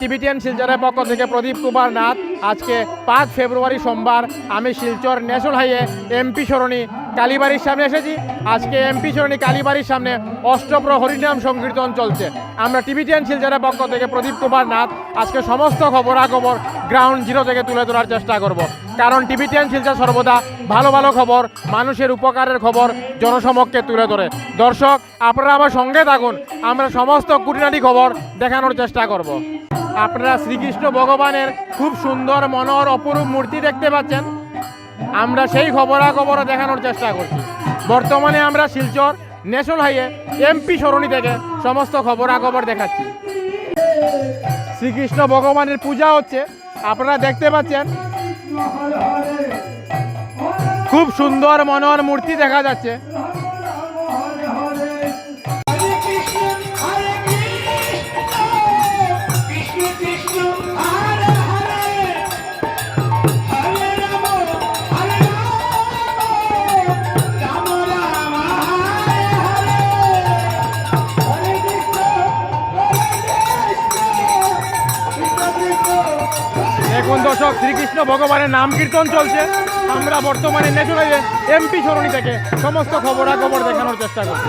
Tibetan শিলচরের পক্ষ থেকে প্রদীপ কুমার নাথ। আজকে পাঁচ ফেব্রুয়ারি সোমবার আমি শিলচর ন্যাশনাল হাইয়ে এমপি সরণি কালীবাড়ির সামনে এসেছি। আজকে এমপি সরণি কালীবাড়ির সামনে অষ্টপ্র হরিনাম সংকীর্তন চলছে আমরা টিভি টিবিটিয়ান শিলচরের পক্ষ থেকে প্রদীপ কুমার নাথ আজকে সমস্ত খবরাখবর গ্রাউন্ড জিরো থেকে তুলে ধরার চেষ্টা করব। কারণ টিবিটিয়ান শিলচর সর্বদা ভালো ভালো খবর, মানুষের উপকারের খবর জনসমক্ষে তুলে ধরে। দর্শক, আপনারা আমার সঙ্গে থাকুন, আমরা সমস্ত কুটিনাটি খবর দেখানোর চেষ্টা করব। আপনারা শ্রীকৃষ্ণ ভগবানের খুব সুন্দর মনোহর অপরূপ মূর্তি দেখতে পাচ্ছেন। আমরা সেই খবরাখবর দেখানোর চেষ্টা করছি। বর্তমানে আমরা শিলচর ন্যাশনাল হাইয়ে এমপি সরণি থেকে সমস্ত খবরাখবর দেখাচ্ছি। শ্রীকৃষ্ণ ভগবানের পূজা হচ্ছে, আপনারা দেখতে পাচ্ছেন। খুব সুন্দর মনোহর মূর্তি দেখা যাচ্ছে। দেখুন দর্শক শ্রীকৃষ্ণ ভগবানের নাম কীর্তন চলছে। আমরা বর্তমানে নেচুরাইয়ে এমপি সরণি থেকে সমস্ত খবরাখবর দেখানোর চেষ্টা করছি।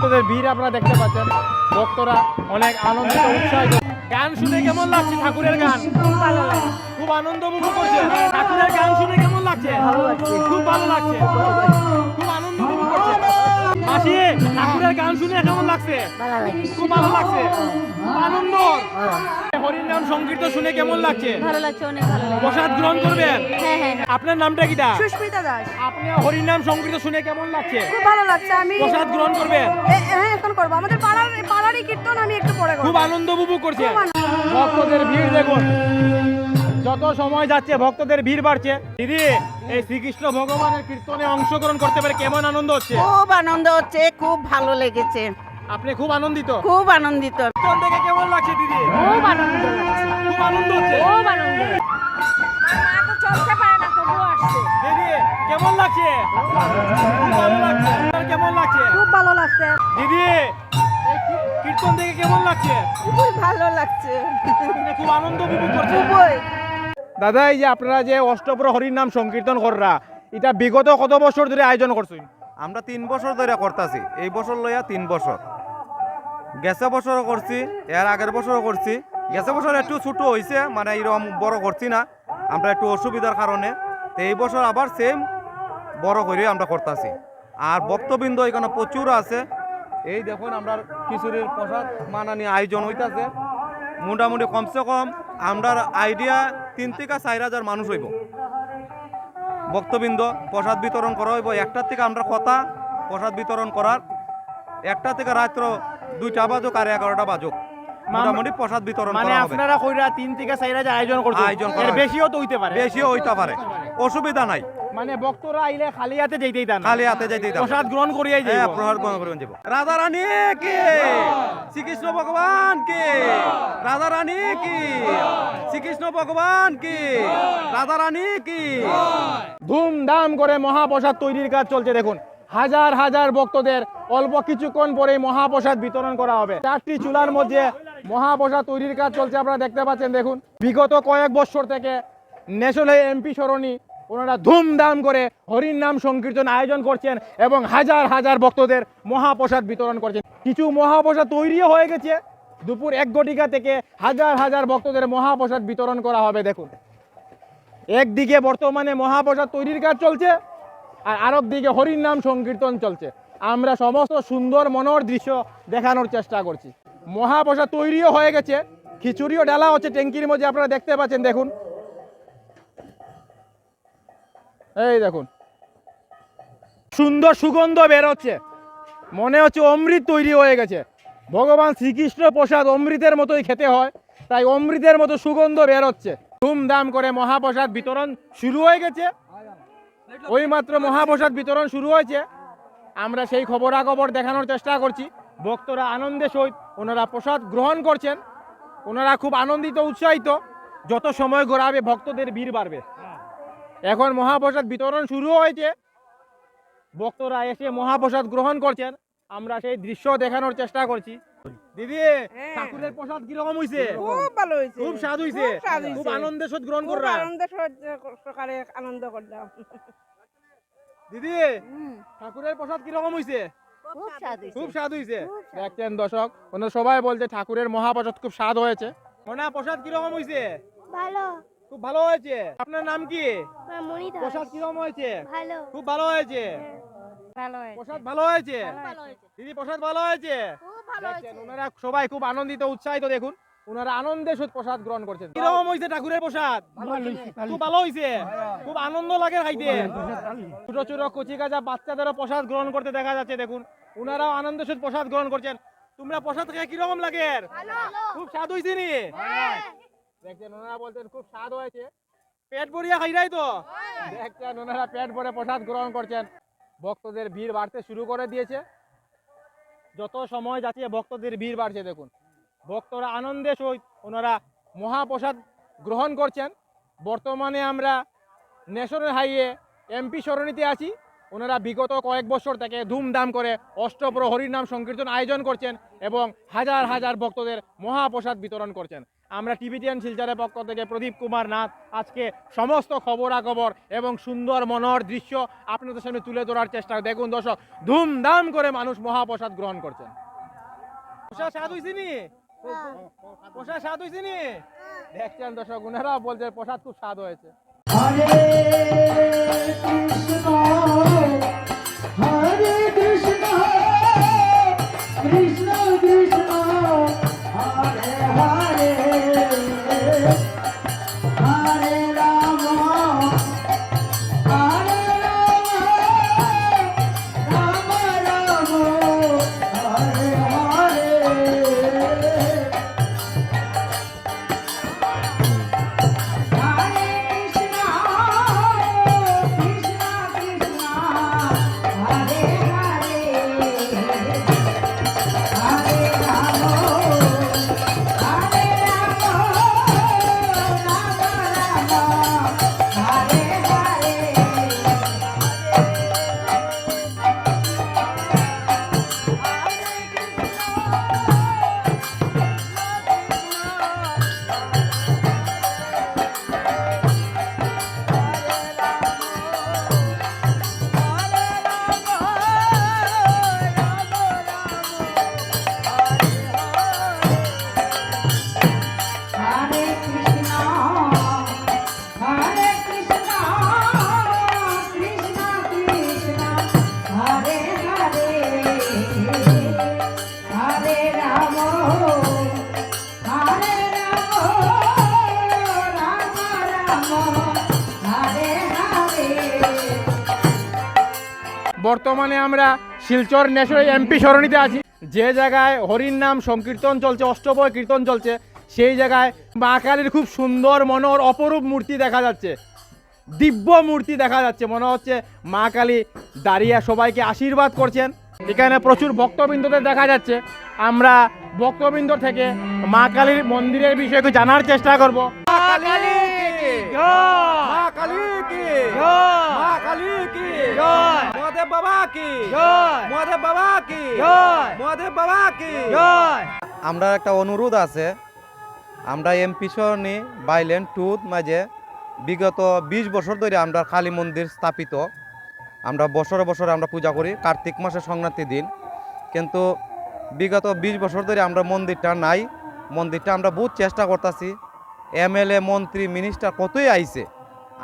ভক্তদের ভিড় আপনারা দেখতে পাচ্ছেন। ভক্তরা অনেক আনন্দিত উৎসাহিত। গান শুনে কেমন লাগছে ঠাকুরের গান? খুব আনন্দ উপভোগ করছে ঠাকুরের গান শুনে কেমন লাগছে? খুব ভালো লাগছে। খুব আনন্দ উপভোগ করছে মাসি ঠাকুরের গান শুনে কেমন লাগছে? খুব ভালো লাগছে। আনন্দ। হরির নাম শুনে কেমন লাগছে? ভালো লাগছে অনেক ভালো লাগছে। প্রসাদ গ্রহণ করবেন? হ্যাঁ হ্যাঁ আপনার নামটা কিটা? সুস্মিতা দাস। আপনি হরির নাম শুনে কেমন লাগছে? খুব ভালো লাগছে আমি প্রসাদ গ্রহণ করবেন? হ্যাঁ এখন করব। আমাদের পাড়ার পাড়ারই কীর্তন আমি একটু পরে খুব আনন্দ উপভোগ করছে। ভক্তদের ভিড় দেখুন। যত সময় যাচ্ছে ভক্তদের ভিড় বাড়ছে। দিদি এই শ্রীকৃষ্ণ ভগবানের কীর্তনে অংশগ্রহণ করতে পারে কেমন আনন্দ হচ্ছে? খুব আনন্দ হচ্ছে খুব ভালো লেগেছে। আপনি খুব আনন্দিত? খুব আনন্দিত। কীর্তন দেখে কেমন লাগছে দিদি। খুব আনন্দ খুব আনন্দ হচ্ছে। খুব আনন্দ মা তো চলতে পারে না তবুও আসছে। দিদি কেমন লাগছে? খুব ভালো লাগছে। কেমন লাগছে? খুব ভালো লাগছে। দিদি কীর্তন দেখে কেমন লাগছে? খুবই ভালো লাগছে। খুব আনন্দ উপভোগ করছেন। দাদা এই যে আপনারা যে অষ্টপ্র হরির নাম সংকীর্তন কররা এটা বিগত কত বছর ধরে আয়োজন করছেন? আমরা তিন বছর ধরে করতেছি। এই বছর লইয়া তিন বছর। গেছে বছরও করছি, এর আগের বছরও করছি। গেছে বছর একটু ছোটো হয়েছে মানে এরকম বড় করছি না। আমরা একটু অসুবিধার কারণে। তো এই বছর আবার সেম বড় করে আমরা করতেছি। আর ভক্তবৃন্দ এখানে প্রচুর আছে। এই দেখুন আমরা খিচুড়ির প্রসাদ মানানি আয়োজন হইতাছে। মোটামুটি কমসে কম আমরার আইডিয়া তিন থেকে চার হাজার মানুষ হইব। ভক্তবৃন্দ, প্রসাদ বিতরণ করা হইব। একটার থেকে আমরা কথা, প্রসাদ বিতরণ করার একটা থেকে রাত্র দুইটা বাজুক আর এগারোটা বাজুক। মোটামুটি প্রসাদ বিতরণ মানে আপনারা কইরা তিন থেকে চার হাজার আয়োজন করছেন। আয়োজন করা হয়। বেশিও তো হইতে পারে। বেশিও হইতে পারে। অসুবিধা নাই। মানে ভক্তরা আইলে খালি হাতে যেতেই দেন খালি হাতে যাইতে দাও। প্রসাদ গ্রহণ করিয়াই হ্যাঁ যাইব প্রসাদ গ্রহণ করবেন যাব রাধা রানী কি? শ্রীকৃষ্ণ ভগবান কি? রাধা রানী কি? শ্রীকৃষ্ণ ভগবান কি? রাধা রানী কি? ধুমধাম করে মহাপ্রসাদ তৈরির কাজ চলছে দেখুন। হাজার হাজার ভক্তদের অল্প কিছুক্ষণ পরেই মহাপ্রসাদ বিতরণ করা হবে। চারটি চুলার মধ্যে মহাপ্রসাদ তৈরির কাজ চলছে, আপনারা দেখতে পাচ্ছেন, দেখুন। বিগত কয়েক বছর থেকে ন্যাশনাল এমপি সরণি ওনারা ধুমধাম করে হরির নাম সংকীর্তন আয়োজন করছেন এবং হাজার হাজার ভক্তদের মহাপ্রসাদ বিতরণ করছেন। কিছু মহাপ্রসাদ তৈরিও হয়ে গেছে। দুপুর এক ঘটিকা থেকে হাজার হাজার ভক্তদের মহাপ্রসাদ বিতরণ করা হবে, দেখুন। একদিকে বর্তমানে মহাপ্রসাদ তৈরির কাজ চলছে আর আরব দিকে হরির নাম সংকীর্তন চলছে। আমরা সমস্ত সুন্দর মনোর দৃশ্য দেখানোর চেষ্টা করছি। মহাপ্রসাদ তৈরিও হয়ে গেছে। খিচুড়িও ডালা হচ্ছে ট্যাঙ্কির মধ্যে, আপনারা দেখতে পাচ্ছেন, দেখুন। এই দেখুন। সুন্দর সুগন্ধ বেরোচ্ছে। মনে হচ্ছে অমৃত তৈরি হয়ে গেছে। ভগবান শ্রীকৃষ্ণ প্রসাদ অমৃতের মতোই খেতে হয়, তাই অমৃতের মতো সুগন্ধ বেরোচ্ছে। ধুমধাম করে মহাপ্রসাদ বিতরণ শুরু হয়ে গেছে। ওই মাত্র মহাপ্রসাদ বিতরণ শুরু হয়েছে। আমরা সেই খবরাখবর দেখানোর চেষ্টা করছি। ভক্তরা আনন্দে সহিত ওনারা প্রসাদ গ্রহণ করছেন। ওনারা খুব আনন্দিত, উৎসাহিত। যত সময় গড়াবে, ভক্তদের ভিড় বাড়বে। এখন মহাপ্রসাদ বিতরণ শুরু হয়েছে। ভক্তরা এসে মহাপ্রসাদ গ্রহণ করছেন। আমরা সেই দৃশ্য দেখানোর চেষ্টা করছি। দিদি ঠাকুরের প্রসাদ হইছে? খুব ভালো হয়েছে খুব স্বাদ হইছে। খুব। আনন্দের গ্রহণ খুব কররা আনন্দ সকালে আনন্দ করলাম। দিদি ঠাকুরের প্রসাদ হইছে? খুব স্বাদ হইছে। দেখছেন দর্শক ওনারা সবাই বলছে ঠাকুরের মহাপ্রসাদ খুব স্বাদ হয়েছে। মোনা প্রসাদ হইছে? ভালো। খুব ভালো হয়েছে। আপনার নাম কি? প্রসাদ কীরকম হয়েছে? ভালো। খুব ভালো হয়েছে। প্রসাদ ভালো হয়েছে? দিদি প্রসাদ ভালো হয়েছে? খুব ভালো দেখছেন ওনারা সবাই খুব আনন্দিত উৎসাহিত দেখুন। ওনারা আনন্দের সহিত প্রসাদ গ্রহণ করছেন। কীরকম হয়েছে ঠাকুরের প্রসাদ? খুব ভালো হয়েছে। খুব আনন্দ লাগে খাইতে। ছোট ছোট কচি কাজা বাচ্চাদেরও প্রসাদ গ্রহণ করতে দেখা যাচ্ছে দেখুন। ওনারাও আনন্দের সহিত প্রসাদ গ্রহণ করছেন। তোমরা প্রসাদ খেয়ে কীরকম লাগে? খুব স্বাদ হয়েছে নি? দেখছেন ওনারা বলছেন খুব স্বাদ হয়েছে। পেট ভরিয়া খাইরাই তো? দেখছেন ওনারা পেট ভরে প্রসাদ গ্রহণ করছেন। ভক্তদের ভিড় বাড়তে শুরু করে দিয়েছে। যত সময় যাচ্ছে, ভক্তদের ভিড় বাড়ছে, দেখুন। ভক্তরা আনন্দে সহিত ওনারা মহাপ্রসাদ গ্রহণ করছেন। বর্তমানে আমরা ন্যাশনাল হাইওয়ে এমপি সরণিতে আছি। ওনারা বিগত কয়েক বছর থেকে ধুমধাম করে অষ্টপ্র হরিনাম সংকীর্তন আয়োজন করছেন এবং হাজার হাজার ভক্তদের মহাপ্রসাদ বিতরণ করছেন। আমরা টিভিটিয়ান শিলচরের পক্ষ থেকে প্রদীপ কুমার নাথ আজকে সমস্ত খবরাখবর এবং সুন্দর মনোহর দৃশ্য আপনাদের সামনে তুলে ধরার চেষ্টা দেখুন দর্শক ধুমধাম করে মানুষ মহাপ্রসাদ গ্রহণ করছেন। প্রসাদ স্বাদ হয়েছে নি প্রসাদ স্বাদ হয়েছে নি দেখছেন দর্শক ওনারা বলছে প্রসাদ খুব স্বাদ হয়েছে। বর্তমানে আমরা শিলচর ন্যাশনাল এমপি সরণিতে আছি। যে জায়গায় হরির নাম সংকীর্তন চলছে অষ্টবয় কীর্তন চলছে সেই জায়গায় মা কালীর খুব সুন্দর মনোর অপরূপ মূর্তি দেখা যাচ্ছে। দিব্য মূর্তি দেখা যাচ্ছে। মনে হচ্ছে মা কালী দাঁড়িয়ে সবাইকে আশীর্বাদ করছেন। এখানে প্রচুর ভক্তবৃন্দদের দেখা যাচ্ছে। আমরা ভক্তবৃন্দ থেকে মা কালীর মন্দিরের বিষয়ে একটু জানার চেষ্টা করব। মা কালী কি মা কালী কি মহাদেব বাবা কি? মহাদেব বাবা কি? মহাদেব বাবা কি? আমরা একটা অনুরোধ আছে। আমরা এমপি সরণি বাইলেন টুত মাঝে বিগত বিশ বছর ধরে আমরা কালী মন্দির স্থাপিত। আমরা বছরে বছরে আমরা পূজা করি কার্তিক মাসের সংক্রান্তি দিন। কিন্তু বিগত বিশ বছর ধরে আমরা মন্দিরটা নাই। মন্দিরটা আমরা বহুত চেষ্টা করতেছি। এমএলএ মন্ত্রী মিনিস্টার কতই আইছে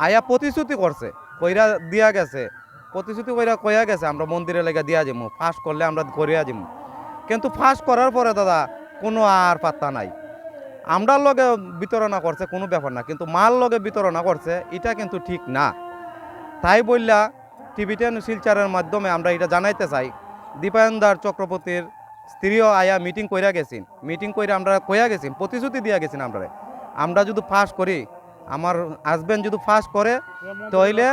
আয়া প্রতিশ্রুতি করছে কইরা দিয়া গেছে। প্রতিশ্রুতি কইরা কইয়া গেছে, আমরা মন্দিরে লেগে দিয়া যাব ফাঁস করলে আমরা করিয়া যাব কিন্তু ফাঁস করার পরে দাদা, কোনো আর পাত্তা নাই। আমরার লগে বিতরণা করছে কোনো ব্যাপার না, কিন্তু মাল লগে বিতরণা করছে, এটা কিন্তু ঠিক না। তাই বললা টিভি টেন শিলচারের মাধ্যমে আমরা এটা জানাইতে চাই। দীপায়নদার চক্রবর্তীর স্ত্রীও আয়া মিটিং কইরা গেছেন। মিটিং কইরা আমরা কইয়া গেছি প্রতিশ্রুতি দিয়া গেছেন আমরা আমরা যদি ফাঁস করি আমার হাজবেন্ড যদি ফাঁস করে তাইলে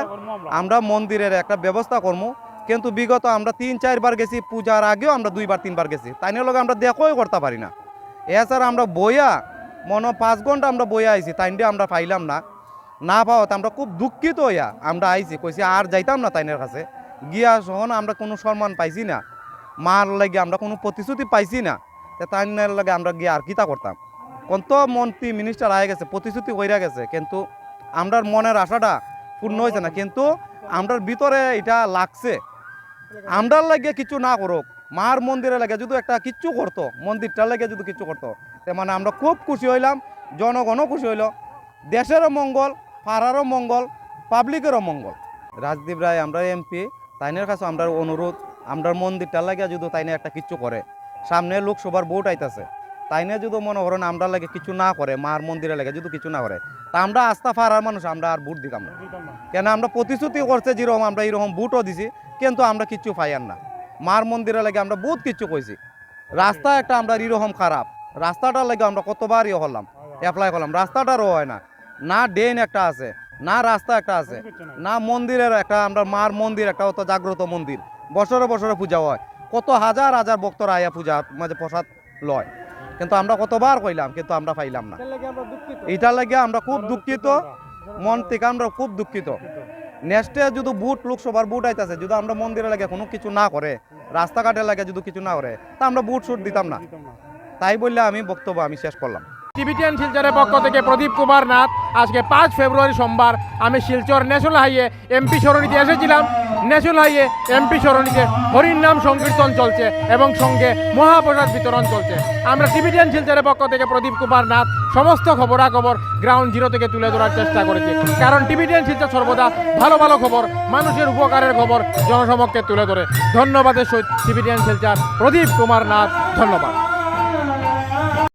আমরা মন্দিরের একটা ব্যবস্থা করব কিন্তু বিগত আমরা তিন চারবার গেছি, পূজার আগেও আমরা দুইবার, তিনবার গেছি। তাই নিয়ে লগে আমরা দেখোই করতে পারি না। এছাড়া আমরা বইয়া, মনে পাঁচ ঘণ্টা আমরা বইয়া আইছি, তাই নিয়ে আমরা পাইলাম না। না পাওয়াতে আমরা খুব দুঃখিত হইয়া আমরা আইছি, কইছি আর যাইতাম না তাইনের কাছে। গিয়া সহন আমরা কোনো সম্মান পাইছি না, মার লাগে আমরা কোনো প্রতিশ্রুতি পাইছি না তাই লাগে আমরা গিয়ে আর কিতা করতাম? কত মন্ত্রী মিনিস্টার আয় গেছে, প্রতিশ্রুতি কইরা গেছে, কিন্তু আমরার মনের আশাটা পূর্ণ হয়েছে না। কিন্তু আমরার ভিতরে এটা লাগছে। আমরার লাগে কিছু না করুক, মার মন্দিরে লাগে যদি একটা কিচ্ছু করতো, মন্দিরটার লাগে যদি কিছু করতো মানে আমরা খুব খুশি হইলাম, জনগণও খুশি হইল, দেশেরও মঙ্গল, পাড়ারও মঙ্গল পাবলিকেরও মঙ্গল। রাজদীপ রায়, আমরা এমপি তাইনের কাছে আমরা অনুরোধ আমরা মন্দিরটার লাগে যদি তাইনে একটা কিচ্ছু করে, সামনে লোকসভার ভোট আইতাছে। তাইনে যদি মনে করেন আমরা লাগে কিছু না করে, মার মন্দিরে লাগে যদি কিছু না করে, তা আমরা আস্থা পাড়ার মানুষ, আমরা আর ভোট দিতাম না। কেন আমরা প্রতিশ্রুতি করছে যেরকম আমরা এরকম বুটও দিছি, কিন্তু আমরা কিচ্ছু পাইয়ার না। মার মন্দিরে লাগে আমরা বহুত কিছু কইছি। রাস্তা একটা আমরা এরকম খারাপ। রাস্তাটার লাগে আমরা কতবার ইয়ে হলাম অ্যাপ্লাই করলাম। রাস্তাটারও হয় না। না ড্রেন একটা আছে, না রাস্তা একটা আছে, না মন্দিরের একটা, আমরা মার মন্দির একটা, অত জাগ্রত মন্দির। বছরে বছরে পূজা হয়। কত হাজার হাজার ভক্তরা আয়া পূজা মাঝে প্রসাদ লয়। কিন্তু আমরা কতবার কইলাম কিন্তু আমরা পাইলাম না। এটার লাগে আমরা খুব দুঃখিত। মন থেকে আমরা খুব দুঃখিত। নেক্সটে যদি বুট লোকসভার বুট আইতাছে যদি আমরা মন্দিরে লাগে কোনো কিছু না করে রাস্তাঘাটে লাগে যদি কিছু না করে তা আমরা বুট শুট দিতাম না। তাই বললে আমি বক্তব্য আমি শেষ করলাম। টিভিটিয়ান শিলচরের পক্ষ থেকে প্রদীপ কুমার নাথ। আজকে পাঁচ ফেব্রুয়ারি সোমবার আমি শিলচর ন্যাশনাল হাইওয়ে এমপি সরণিতে এসেছিলাম। ন্যাশনাল হাইওয়ে এমপি সরণিতে হরির নাম সংকীর্তন চলছে এবং সঙ্গে মহাপ্রসাদ বিতরণ চলছে। আমরা টিভিটিয়ান শিলচরের পক্ষ থেকে প্রদীপ কুমার নাথ সমস্ত খবরাখবর গ্রাউন্ড জিরো থেকে তুলে ধরার চেষ্টা করেছি। কারণ টিভিটিয়ান শিলচর সর্বদা ভালো ভালো খবর, মানুষের উপকারের খবর জনসমক্ষে তুলে ধরে। ধন্যবাদের সহিত টিভিটিয়ান শিলচর প্রদীপ কুমার নাথ, ধন্যবাদ।